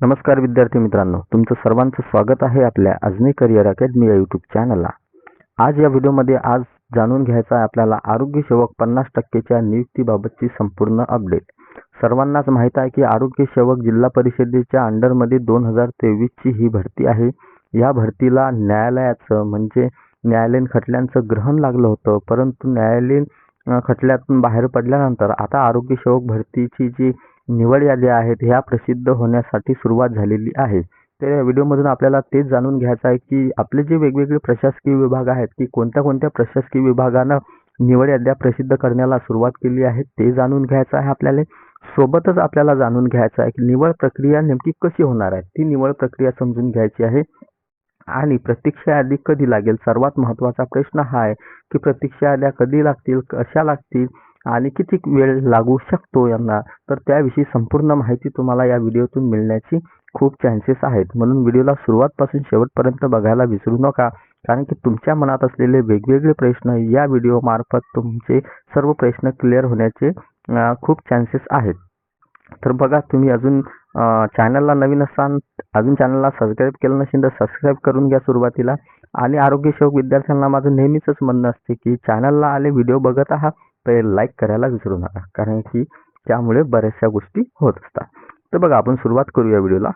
नमस्कार विद्यार्थी मित्रांनो तुमचं सर्वांचं स्वागत आहे आपल्या अजनी करिअर अकॅडमी या यूट्यूब चॅनलला आज या व्हिडिओमध्ये आज जाणून घ्यायचा आहे आपल्याला आरोग्यसेवक पन्नास टक्केच्या नियुक्तीबाबतची संपूर्ण अपडेट सर्वांनाच माहीत आहे की आरोग्यसेवक जिल्हा परिषदेच्या अंडरमध्ये दोन हजार तेवीसची ही भरती आहे. या भरतीला न्यायालयाचं म्हणजे न्यायालयीन खटल्यांचं ग्रहण लागलं होतं परंतु न्यायालयीन खटल्यातून बाहेर पडल्यानंतर आता आरोग्यसेवक भरतीची जी निवड याद्या आहेत ह्या प्रसिद्ध होण्यासाठी सुरुवात झालेली आहे. तर या व्हिडिओमधून आपल्याला तेच जाणून घ्यायचं आहे की आपले जे वेगवेगळे प्रशासकीय विभाग आहेत की कोणत्या कोणत्या प्रशासकीय विभागानं निवड याद्या प्रसिद्ध करण्याला सुरुवात केली आहे ते जाणून घ्यायचं आहे आपल्याला. सोबतच आपल्याला जाणून घ्यायचं आहे की निवड प्रक्रिया नेमकी कशी होणार आहे? ती निवड प्रक्रिया समजून घ्यायची आहे. आणि प्रतीक्षा यादी कधी लागेल? सर्वात महत्त्वाचा प्रश्न हा आहे की प्रतीक्षा याद्या कधी लागतील? कशा लागतील? आणि किती वेळ लागू शकतो यांना? तर त्याविषयी संपूर्ण माहिती तुम्हाला या व्हिडिओतून मिळण्याची खूप चान्सेस आहेत. म्हणून व्हिडिओला सुरुवातपासून शेवटपर्यंत बघायला विसरू नका. कारण की तुमच्या मनात असलेले वेगवेगळे प्रश्न या व्हिडिओमार्फत तुमचे सर्व प्रश्न क्लिअर होण्याचे खूप चान्सेस आहेत. तर बघा तुम्ही अजून चॅनलला नवीन असाल अजून चॅनलला सबस्क्राईब केलं नसेल तर सबस्क्राईब करून घ्या सुरुवातीला. आणि आरोग्यसेवक विद्यार्थ्यांना माझं नेहमीच म्हणणं असते की चॅनलला आले व्हिडिओ बघत आहात तर लाईक करायला विसरू नका. कारण की त्यामुळे बऱ्याचशा गोष्टी होत असतात. तर बघा आपण सुरुवात करूया व्हिडिओला.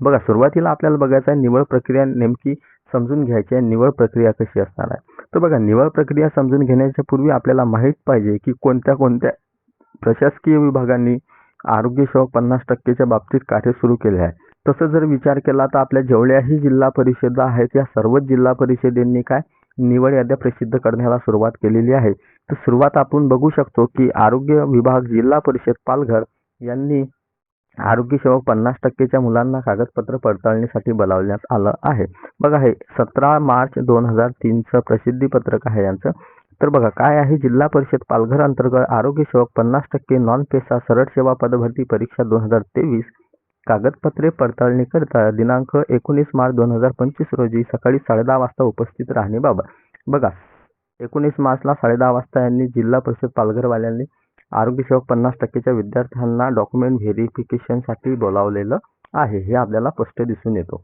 बघा सुरुवातीला आपल्याला बघायचं आहे निवड प्रक्रिया नेमकी समजून घ्यायची आहे निवड प्रक्रिया कशी असणार आहे. तर बघा निवड प्रक्रिया समजून घेण्याच्या पूर्वी आपल्याला माहीत पाहिजे की कोणत्या कोणत्या प्रशासकीय विभागांनी आरोग्य सेवक पन्नास टक्केच्या बाबतीत कार्य सुरू केले आहे. तसं जर विचार केला तर आपल्या जेवढ्याही जिल्हा परिषदा आहेत या सर्वच जिल्हा परिषदेंनी काय निवड याद्या प्रसिद्ध करण्याला सुरुवात केलेली आहे. तर सुरुवात आपण बघू शकतो की आरोग्य विभाग जिल्हा परिषद पालघर यांनी आरोग्य सेवक पन्नास टक्केच्या मुलांना कागदपत्र पडताळणीसाठी बोलावण्यात आलं आहे. बघा हे सतरा मार्च दोन हजार तीनचं प्रसिद्धी पत्रक आहे यांचं. तर बघा काय आहे? जिल्हा परिषद पालघर अंतर्गत आरोग्य सेवक पन्नास टक्के नॉन पेसा सरळ सेवा पदभरती परीक्षा दोन हजार तेवीस कागदपत्रे पडताळणी करता दिनांक एकोणीस मार्च दोन हजार पंचवीस रोजी सकाळी साडेदहा वाजता उपस्थित राहणे बाबा बघा एकोणीस मार्चला साडेदहा वाजता यांनी जिल्हा परिषद पालघरवाल्यांनी आरोग्य सेवक पन्नास टक्केच्या विद्यार्थ्यांना डॉक्युमेंट व्हेरिफिकेशनसाठी बोलावलेलं आहे. हे आपल्याला स्पष्ट दिसून येतो.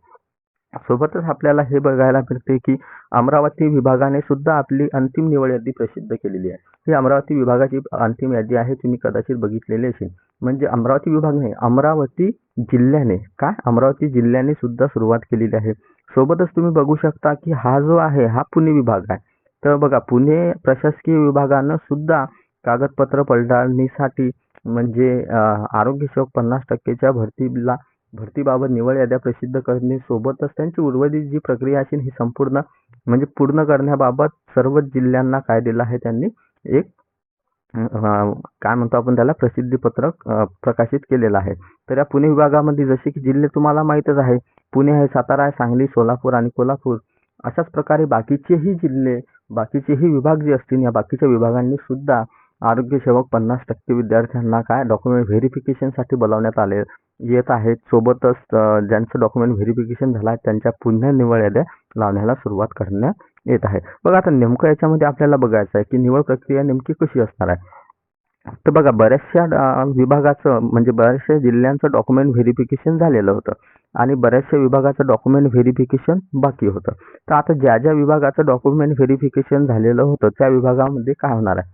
सोबतच आपल्याला हे बघायला मिळते की अमरावती विभागाने सुद्धा आपली अंतिम निवड यादी प्रसिद्ध केलेली आहे. ही अमरावती विभागाची अंतिम यादी आहे तुम्ही कदाचित बघितलेली असेल. म्हणजे अमरावती विभाग नाही अमरावती जिल्ह्याने काय? अमरावती जिल्ह्याने सुद्धा सुरुवात केलेली आहे. सोबतच तुम्ही बघू शकता की हा जो आहे हा पुणे विभाग आहे. तर बघा पुणे प्रशासकीय विभागानं सुद्धा कागदपत्र पडताळणीसाठी म्हणजे आरोग्यसेवक आरोग्य सेवक पन्नास टक्केच्या भरतीला भरतीबाबत निवड याद्या प्रसिद्ध करणे सोबतच त्यांची उर्वरित जी प्रक्रिया असेल ही संपूर्ण म्हणजे पूर्ण करण्याबाबत सर्वच जिल्ह्यांना काय दिलं आहे त्यांनी एक काय म्हणतो आपण त्याला प्रसिद्धी पत्रक प्रकाशित केलेलं आहे. तर या पुणे विभागामध्ये जसे की जिल्हे तुम्हाला माहीतच आहे पुणे आहे सातारा आहे सांगली सोलापूर आणि कोल्हापूर अशाच प्रकारे बाकीचेही जिल्हे बाकीचेही विभाग जे असतील या बाकीच्या विभागांनी सुद्धा आरोग्यसेवक पन्नास टक्के विद्यार्थ्यांना काय डॉक्युमेंट व्हेरिफिकेशनसाठी बोलावण्यात आले येत आहेत. सोबतच ज्यांचं डॉक्युमेंट व्हेरिफिकेशन झालं आहे त्यांच्या पुन्हा निवड याद्या लावण्याला सुरुवात करण्यात येत आहे. बघा आता नेमकं याच्यामध्ये आपल्याला बघायचं आहे की निवड प्रक्रिया नेमकी कशी असणार आहे? तर बघा बऱ्याचशा विभागाचं म्हणजे बऱ्याचशा जिल्ह्यांचं डॉक्युमेंट व्हेरिफिकेशन झालेलं होतं. आणि बऱ्याचशा विभागाचं डॉक्युमेंट व्हेरिफिकेशन बाकी होतं. तर आता ज्या ज्या विभागाचं डॉक्युमेंट व्हेरिफिकेशन झालेलं होतं त्या विभागामध्ये काय होणार आहे?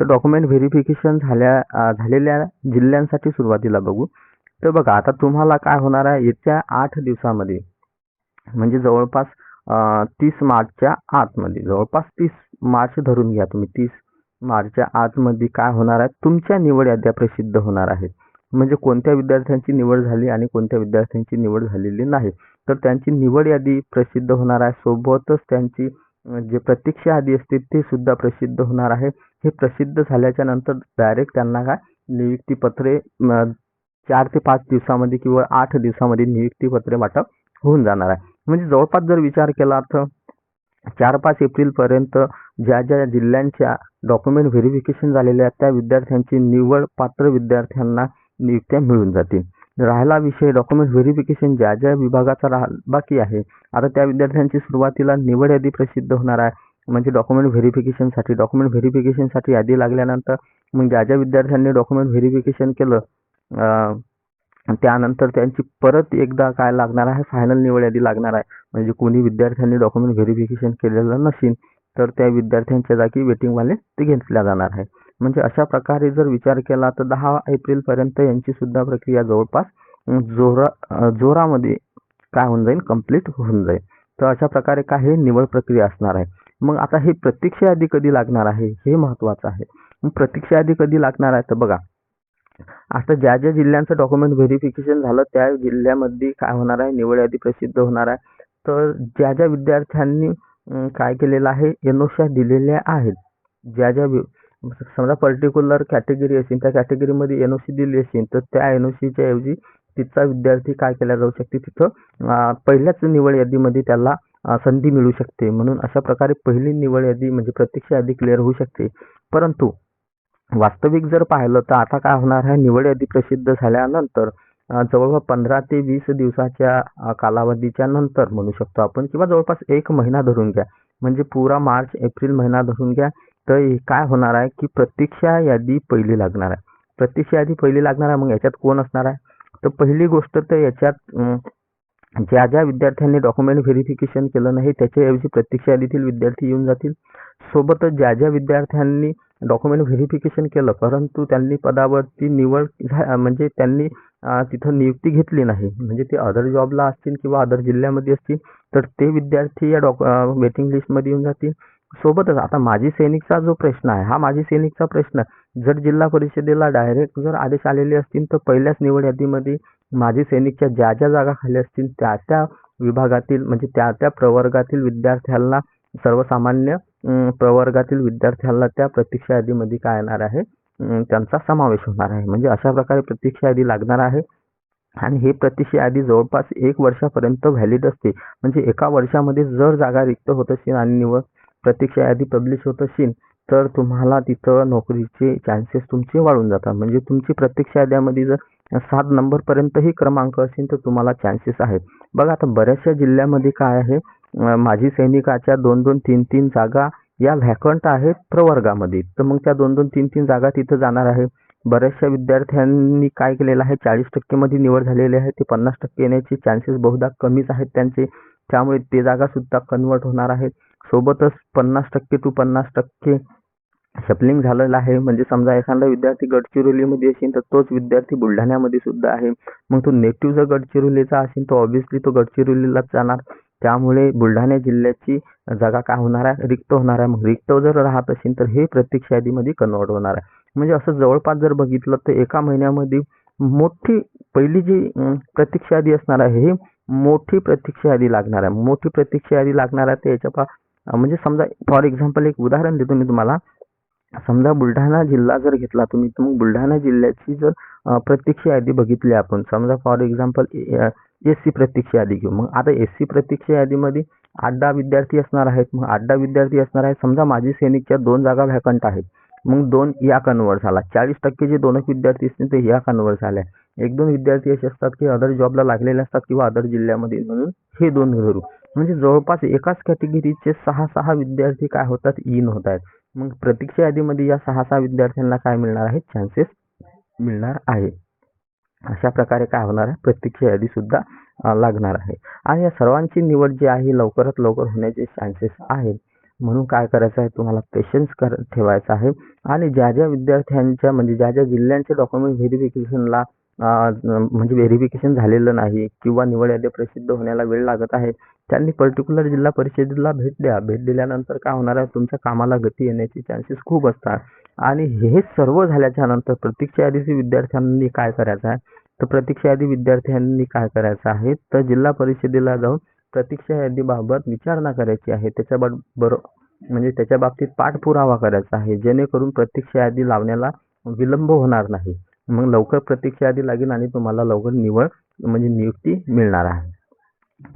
तर डॉक्युमेंट व्हेरिफिकेशन झाल्या झालेल्या जिल्ह्यांसाठी सुरुवातीला बघू. तर बघा आता तुम्हाला काय होणार आहे? येत्या आठ दिवसामध्ये म्हणजे जवळपास तीस मार्चच्या आतमध्ये जवळपास तीस मार्च धरून घ्या तुम्ही. तीस मार्चच्या आतमध्ये काय होणार आहे? तुमच्या निवड याद्या प्रसिद्ध होणार आहेत. म्हणजे कोणत्या विद्यार्थ्यांची निवड झाली आणि कोणत्या विद्यार्थ्यांची निवड झालेली नाही. तर त्यांची निवड यादी प्रसिद्ध होणार आहे. सोबतच त्यांची जे प्रतीक्षा यादी असते ते सुद्धा प्रसिद्ध होणार आहे. हे प्रसिद्ध झाल्याच्यानंतर डायरेक्ट त्यांना काय? नियुक्तीपत्रे चार ते पाच दिवसामध्ये किंवा आठ दिवसामध्ये नियुक्तीपत्रे वाटप होऊन जाणार आहे. म्हणजे जवळपास जर विचार केला तर चार पाच एप्रिलपर्यंत ज्या ज्या जिल्ह्यांच्या डॉक्युमेंट व्हेरिफिकेशन झालेल्या आहेत त्या विद्यार्थ्यांची निवड पात्र विद्यार्थ्यांना नियुक्त्या मिळून जातील. राहिला विषय डॉक्युमेंट व्हेरिफिकेशन ज्या ज्या विभागाचा राह बाकी आहे आता त्या विद्यार्थ्यांची सुरुवातीला निवड यादी प्रसिद्ध होणार आहे. म्हणजे डॉक्युमेंट व्हेरिफिकेशनसाठी डॉक्युमेंट व्हेरिफिकेशनसाठी यादी लागल्यानंतर मग ज्या ज्या विद्यार्थ्यांनी डॉक्युमेंट व्हेरिफिकेशन केलं त्यानंतर त्यांची परत एकदा काय लागणार आहे फायनल निवड यादी लागणार आहे. म्हणजे कोणी विद्यार्थ्यांनी डॉक्युमेंट व्हेरिफिकेशन केलेलं नसेल तर त्या विद्यार्थ्यांच्या जागी वेटिंगवाले ते घेतल्या जाणार आहे. म्हणजे अशा प्रकारे जर विचार केला तर दहा एप्रिलपर्यंत यांची सुद्धा प्रक्रिया जवळपास जोरा जोरामध्ये काय होऊन जाईल कंप्लीट होऊन जाईल. तर अशा प्रकारे काय हे निवड प्रक्रिया असणार आहे. मग आता हे प्रतीक्षा यादी कधी लागणार आहे हे महत्त्वाचं आहे. मग प्रतीक्षा यादी कधी लागणार आहे? तर बघा आता ज्या ज्या जिल्ह्यांचं डॉक्युमेंट व्हेरिफिकेशन झालं त्या जिल्ह्यामध्ये काय होणार आहे? निवड यादी प्रसिद्ध होणार आहे. तर ज्या ज्या विद्यार्थ्यांनी काय केलेलं आहे? एनओशा दिलेल्या आहेत. ज्या ज्या समजा पर्टिक्युलर कॅटेगरी असेल त्या कॅटेगरीमध्ये एन ओ सी दिली असेल तर त्या एन ओ सीच्या ऐवजी तिथचा विद्यार्थी काय केला जाऊ शकते? तिथं पहिल्याच निवड यादीमध्ये त्याला संधी मिळू शकते. म्हणून अशा प्रकारे पहिली निवड यादी म्हणजे प्रत्यक्ष यादी क्लिअर होऊ शकते. परंतु वास्तविक जर पाहिलं तर आता काय होणार आहे? निवड यादी प्रसिद्ध झाल्यानंतर जवळपास पंधरा ते वीस दिवसाच्या कालावधीच्या नंतर म्हणू शकतो आपण किंवा जवळपास एक महिना धरून घ्या. म्हणजे पुरा मार्च एप्रिल महिना धरून घ्या. तर काय होणार आहे की प्रतीक्षा यादी पहिली लागणार आहे. प्रतीक्षा यादी पहिली लागणार आहे मग याच्यात कोण असणार आहे? तर पहिली गोष्ट तर याच्यात ज्या ज्या विद्यार्थ्यांनी डॉक्युमेंट व्हेरिफिकेशन केलं नाही त्याच्याऐवजी प्रतीक्षा यादीतील विद्यार्थी येऊन जातील. सोबतच ज्या ज्या विद्यार्थ्यांनी डॉक्युमेंट व्हेरिफिकेशन केलं परंतु त्यांनी पदावरती निवड म्हणजे त्यांनी तिथं नियुक्ती घेतली नाही. म्हणजे ते अदर जॉबला असतील किंवा अदर जिल्ह्यामध्ये असतील तर ते विद्यार्थी या डॉक वेटिंग लिस्टमध्ये येऊन जातील. सोबतच आता माजी सैनिकचा जो प्रश्न आहे हा माजी सैनिकचा प्रश्न जर जिल्हा परिषदेला डायरेक्ट जर आदेश आलेले असतील तर पहिल्याच निवड यादीमध्ये माजी सैनिकच्या ज्या ज्या जागा खाली असतील त्या त्या विभागातील म्हणजे त्या त्या प्रवर्गातील विद्यार्थ्यांना सर्वसामान्य प्रवर्गातील विद्यार्थ्यांना त्या प्रतीक्षा यादीमध्ये काय येणार आहे त्यांचा समावेश होणार आहे. म्हणजे अशा प्रकारे प्रतीक्षा यादी लागणार आहे. आणि हे प्रतीक्षा यादी जवळपास एक वर्षापर्यंत व्हॅलिड असते. म्हणजे एका वर्षामध्ये जर जागा रिक्त होत असेल आणि निवड प्रतीक्षा यादी पब्लिश होत असेल तर तुम्हाला तिथं नोकरीचे चान्सेस तुमचे वाढून जातात. म्हणजे तुमची प्रतीक्षा याद्यामध्ये जर सात नंबरपर्यंतही क्रमांक असेल तर तुम्हाला चान्सेस आहेत. बघा आता बऱ्याचशा जिल्ह्यामध्ये काय आहे माझी माजी सैनिकाच्या दोन दोन तीन तीन जागा या व्हॅकंट आहेत प्रवर्गामध्ये. तर मग त्या दोन दोन तीन तीन जागा तिथं जाणार आहे. बऱ्याचशा विद्यार्थ्यांनी काय केलेलं आहे चाळीस टक्केमध्ये निवड झालेली आहे. ते पन्नास टक्के येण्याचे चान्सेस बहुधा कमीच आहेत त्यांचे. त्यामुळे ते जागासुद्धा कन्वर्ट होणार आहेत. सोबतच पन्नास टक्के टू पन्नास टक्के शपलिंग झालेलं आहे. म्हणजे समजा एखादा विद्यार्थी गडचिरोलीमध्ये असेल तर तोच विद्यार्थी बुलढाण्यामध्ये सुद्धा आहे. मग तो नेटिव्ह जर गडचिरोलीचा असेल तर ऑब्व्हियसली तो गडचिरोलीलाच जाणार. त्यामुळे बुलढाणा जिल्ह्याची जागा काय होणार आहे? रिक्त होणार आहे. मग रिक्त जर राहत असेल तर हे प्रत्यक्ष यादीमध्ये कन्वर्ट होणार आहे. म्हणजे असं जवळपास जर बघितलं तर एका महिन्यामध्ये मोठी पहिली जी प्रतीक्षा यादी असणार आहे ही मोठी प्रतीक्षा यादी लागणार आहे. मोठी प्रतीक्षा यादी लागणार आहे तर याच्या पा म्हणजे समजा फॉर एक्झाम्पल एक उदाहरण देतो मी तुम्हाला. समजा बुलढाणा जिल्हा जर घेतला तुम्ही तर मग बुलढाणा जिल्ह्याची जर प्रतीक्षा यादी बघितली आपण समजा फॉर एक्झाम्पल एस सी प्रतीक्षा यादी घेऊ. मग आता एस सी प्रतीक्षा यादीमध्ये आठ दहा विद्यार्थी असणार आहेत. मग आठ दहा विद्यार्थी असणार आहेत. समजा माजी सैनिकच्या दोन जागा व्हॅकंट आहेत. मग दोन या कन्वर्ट झाला. चाळीस टक्के जे दोन एक विद्यार्थी असतील ते या कन्वर्ट झाले. एक दोन विद्यार्थी असे असतात की अदर जॉबला लागलेले असतात किंवा अदर जिल्ह्यामध्ये म्हणून हे दोन धरू म्हणजे जवळपास एकाच कॅटेगरीचे सहा सहा विद्यार्थी काय होतात इन होत आहेत. मग प्रतीक्षा यादीमध्ये या सहा सहा विद्यार्थ्यांना काय मिळणार आहे चान्सेस मिळणार आहे अशा प्रकारे काय होणार आहे? प्रतीक्षा यादी सुद्धा लागणार आहे. आणि या सर्वांची निवड जी आहे लवकरात लवकर होण्याचे चान्सेस आहेत. म्हणून काय करायचं आहे? तुम्हाला पेशन्स कर ठेवायचा आहे. आणि ज्या ज्या विद्यार्थ्यांच्या म्हणजे ज्या ज्या जिल्ह्यांचे डॉक्युमेंट व्हेरिफिकेशनला म्हणजे व्हेरिफिकेशन झालेलं नाही किंवा निवड यादी प्रसिद्ध होण्याला वेळ लागत आहे त्यांनी पर्टिक्युलर जिल्हा परिषदेला भेट द्या. भेट दिल्यानंतर काय होणार आहे? तुमच्या कामाला गती येण्याचे चान्सेस खूप असतात. आणि हे सर्व झाल्याच्यानंतर प्रतीक्षा यादीचे विद्यार्थ्यांनी काय करायचं आहे? तर प्रतीक्षा यादी विद्यार्थ्यांनी काय करायचं आहे? तर जिल्हा परिषदेला जाऊन प्रतीक्षा यादीबाबत विचारणा करायची आहे. त्याच्या बरो म्हणजे त्याच्या बाबतीत पाठपुरावा करायचा आहे. जेणेकरून प्रतीक्षा यादी लावण्याला विलंब होणार नाही. मग लवकर प्रतीक्षा यादी लागेल आणि तुम्हाला लवकर निवड म्हणजे नियुक्ती मिळणार आहे.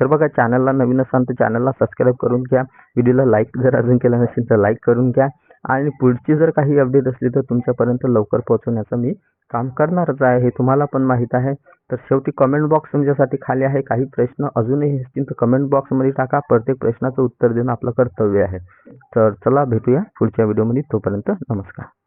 तर बघा चॅनलला नवीन असाल तर चॅनलला सबस्क्राईब करून घ्या. व्हिडिओला लाईक जर अजून केला नसेल तर लाईक करून घ्या. आणि पुढची जर काही अपडेट असली तर तुमच्यापर्यंत लवकर पोहोचवण्याचं मी काम करणारच आहे. हे तुम्हाला पण माहीत आहे. तर शेवटी कमेंट बॉक्स तुमच्यासाठी खाली आहे. काही प्रश्न अजूनही असतील तर कमेंट बॉक्समध्ये टाका. प्रत्येक प्रश्नाचं उत्तर देणं आपलं कर्तव्य आहे. तर चला भेटूया पुढच्या व्हिडिओमध्ये तोपर्यंत नमस्कार.